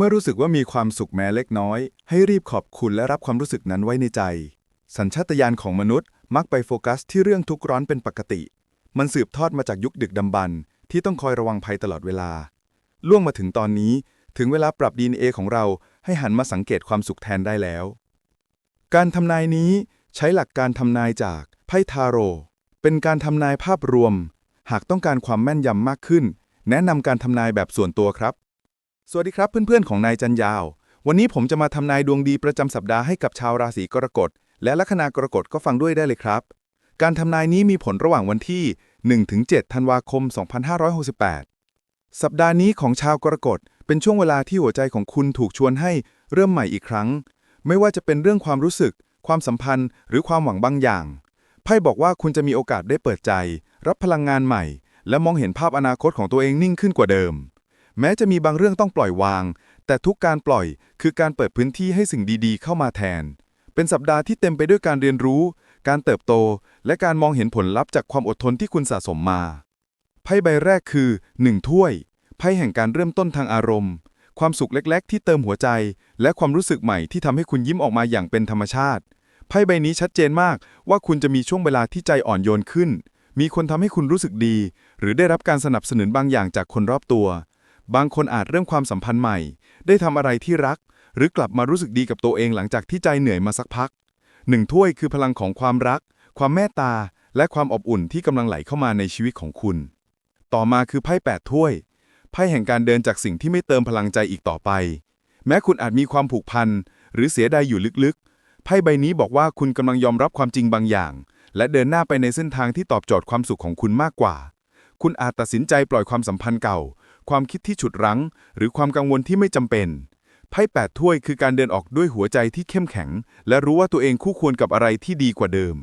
เมื่อรู้สึกว่ามีความสุขแม้เล็กน้อย ให้รีบขอบคุณและรับความรู้สึกนั้นไว้ในใจ สัญชาตญาณของมนุษย์มักไปโฟกัสที่เรื่องทุกข์ร้อนเป็นปกติ มันสืบทอดมาจากยุคดึกดำบรรที่ต้องคอยระวังภัยตลอดเวลา ล่วงมาถึงตอนนี้ ถึงเวลาปรับ DNA ของเราให้หันมาสังเกตความสุขแทนได้แล้ว การทำนายนี้ใช้หลักการทำนายจากไพ่ทาโร่เป็นการทำนายภาพรวม หากต้องการความแม่นยำมากขึ้น แนะนำการทำนายแบบส่วนตัวครับ สวัสดีครับเพื่อนๆของนายจันยาว วันนี้ผมจะมาทำนายดวงดีประจำสัปดาห์ให้กับชาวราศีกรกฎ และลัคนากรกฎก็ฟังด้วยได้เลยครับ การทำนายนี้มีผลระหว่างวันที่ 1-7 ธันวาคม 2568 สัปดาห์นี้ของชาวกรกฎเป็นช่วงเวลาที่หัวใจของคุณถูกชวนให้เริ่มใหม่อีกครั้ง ไม่ว่าจะเป็นเรื่องความรู้สึก ความสัมพันธ์ หรือความหวังบางอย่างไพ่บอกว่าคุณจะมีโอกาสได้เปิดใจ รับพลังงานใหม่ และมองเห็นภาพอนาคตของตัวเองนิ่งขึ้นกว่าเดิม แม้จะมีบางเรื่องต้องปล่อยวาง แต่ทุกการปล่อยคือการเปิดพื้นที่ให้สิ่งดีๆ เข้ามาแทน เป็นสัปดาห์ที่เต็มไปด้วยการเรียนรู้ การเติบโต และการมองเห็นผลลัพธ์จากความอดทนที่คุณสะสมมา ไพ่ใบแรกคือ1ถ้วย ไพ่แห่งการเริ่มต้นทางอารมณ์ ความสุขเล็ก ๆ ที่เติมหัวใจ และความรู้สึกใหม่ที่ทำให้คุณยิ้มออกมาอย่างเป็นธรรมชาติ ไพ่ใบนี้ชัดเจนมากว่าคุณจะมีช่วงเวลาที่ใจอ่อนโยนขึ้น มีคนทำให้คุณรู้สึกดี หรือได้รับการสนับสนุนบางอย่างจากคนรอบตัว บางคนอาจเริ่มความสัมพันธ์ใหม่ ได้ทำอะไรที่รัก หรือกลับมารู้สึกดีกับตัวเองหลังจากที่ใจเหนื่อยมาสักพักหนึ่งถ้วยคือพลังของความรัก ความเมตตา และความอบอุ่นที่กำลังไหลเข้ามาในชีวิตของคุณ ต่อมาคือไพ่แปดถ้วยไพ่แห่งการเดินจากสิ่งที่ไม่เติมพลังใจอีกต่อไป แม้คุณอาจมีความผูกพัน หรือเสียดายอยู่ลึกๆ ไพ่ใบนี้บอกว่าคุณกำลังยอมรับความจริงบางอย่าง และเดินหน้าไปในเส้นทางที่ตอบโจทย์ความสุขของคุณมากกว่า คุณอาจตัดสินใจปล่อยความสัมพันธ์เก่า ความคิดที่ฉุดรั้ง หรือความกังวลที่ไม่จำเป็นไพ่แปดถ้วยคือการเดินออกด้วยหัวใจที่เข้มแข็ง และรู้ว่าตัวเองคู่ควรกับอะไรที่ดีกว่าเดิม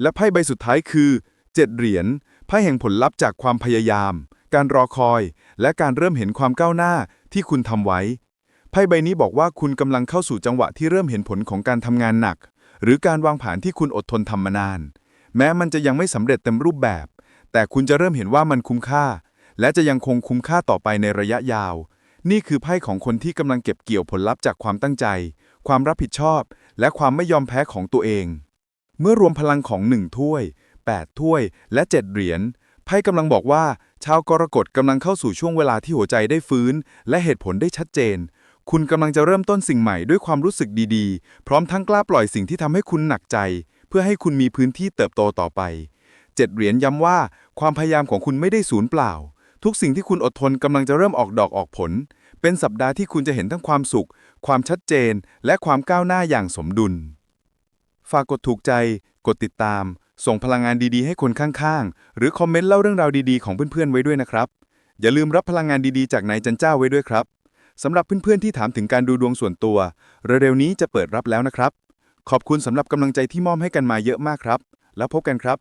และไพ่ใบสุดท้ายคือเจ็ดเหรียญไพ่แห่งผลลัพธ์จากความพยายาม การรอคอย และการเริ่มเห็นความก้าวหน้าที่คุณทำไว้ ไพ่ใบนี้บอกว่าคุณกำลังเข้าสู่จังหวะที่เริ่มเห็นผลของการทำงานหนัก หรือการวางแผนที่คุณอดทนทำมานาน แม้มันจะยังไม่สำเร็จเต็มรูปแบบ แต่คุณจะเริ่มเห็นว่ามันคุ้มค่า และจะยังคงคุ้มค่าต่อไปในระยะยาว นี่คือไพ่ของคนที่กำลังเก็บเกี่ยวผลลัพธ์จากความตั้งใจ ความรับผิดชอบ และความไม่ยอมแพ้ของตัวเอง เมื่อรวมพลังของหนึ่งถ้วย 8 ถ้วย และ 7 เหรียญไพ่กำลังบอกว่า ชาวกรกฎกำลังเข้าสู่ช่วงเวลาที่หัวใจได้ฟื้น และเหตุผลได้ชัดเจน คุณกำลังจะเริ่มต้นสิ่งใหม่ด้วยความรู้สึกดีๆ พร้อมทั้งกล้าปล่อยสิ่งที่ทำให้คุณหนักใจ เพื่อให้คุณมีพื้นที่เติบโตต่อไปเจ็ดเหรียญย้ำว่า ความพยายามของคุณไม่ได้สูญเปล่า ทุกสิ่งที่คุณอดทนกำลังจะเริ่มออกดอกออกผล เป็นสัปดาห์ที่คุณจะเห็นทั้งความสุข ความชัดเจน และความก้าวหน้าอย่างสมดุล ฝากกดถูกใจ กดติดตาม ส่งพลังงานดีๆ ให้คนข้างๆ หรือคอมเมนต์เล่าเรื่องราวดีๆของเพื่อนๆไว้ด้วยนะครับ อย่าลืมรับพลังงานดีๆ จากนายจันเจ้าไว้ด้วยครับสำหรับเพื่อนๆที่ถามถึงการดูดวงส่วนตัวเร็วๆนี้จะเปิดรับแล้วนะครับ ขอบคุณสำหรับกำลังใจที่มอบให้กันมาเยอะมากครับ แล้วพบกันครับ